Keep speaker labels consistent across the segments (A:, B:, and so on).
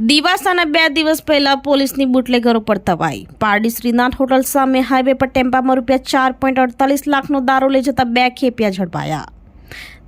A: દિવાસાના બે દિવસ પહેલા પોલીસની બુટલેગરો પર તવાઈ પારડી શ્રીનાથ હોટલ સામે હાઈવે પર ટેમ્પામાં રૂપિયા ચાર પોઈન્ટ અડતાલીસ લાખનો દારૂ લઈ જતા બે ખેપિયા ઝડપાયા.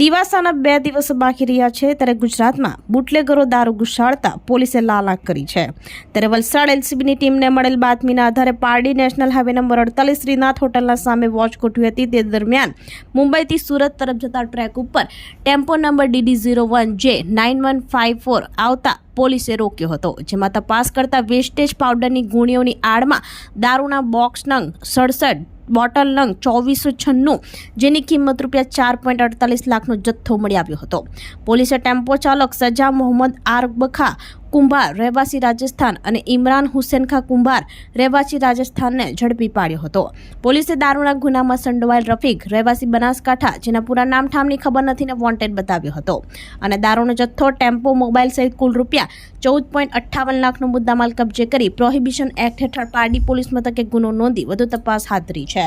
A: દિવાસાના બે દિવસ બાકી રહ્યા છે ત્યારે ગુજરાતમાં બુટલેગરો દારૂ ઘુસાડતા પોલીસે લાલાક કરી છે. ત્યારે વલસાડ એલસીબીની ટીમને મળેલ બાતમીના આધારે પારડી નેશનલ હાઈવે નંબર અડતાલીસ શ્રીનાથ હોટલના સામે વોચ ગોઠવી હતી. તે દરમિયાન મુંબઈથી સુરત તરફ જતા ટ્રેક ઉપર tempo number DD zero one J nine one five four આવતા પોલીસે રોક્યો હતો, જેમાં તપાસ કરતા વેસ્ટેજ પાવડરની ગુણીઓની આડમાં દારૂના બોક્સ નંગ સડસઠ બોટલ નંગ ચોવીસો છન્નું, જેની કિંમત રૂપિયા ચાર પોઈન્ટ અડતાલીસ લાખનો જથ્થો મળી આવ્યો હતો. પોલીસે ટેમ્પો ચાલક સજા મોહમ્મદ આરબખા કુંભાર રહેવાસી રાજસ્થાન અને ઇમરાન હુસેન ખા કુંભાર રહેવાસી રાજસ્થાનને ઝડપી પાડ્યો હતો. પોલીસે દારૂના ગુનામાં સંડોવાયેલ રફીક, રહેવાસી બનાસકાંઠા, જેના પૂરા નામ ઠામની ખબર નથી ને વોન્ટેડ બતાવ્યો હતો. અને દારૂનો જથ્થો, ટેમ્પો, મોબાઈલ સહિત કુલ રૂપિયા ચૌદ પોઈન્ટ અઠ્ઠાવન લાખનો મુદ્દામાલ કબજે કરી પ્રોહિબિશન એક્ટ હેઠળ પારડી પોલીસ મથકે ગુનો નોંધી વધુ તપાસ હાથ ધરી છે.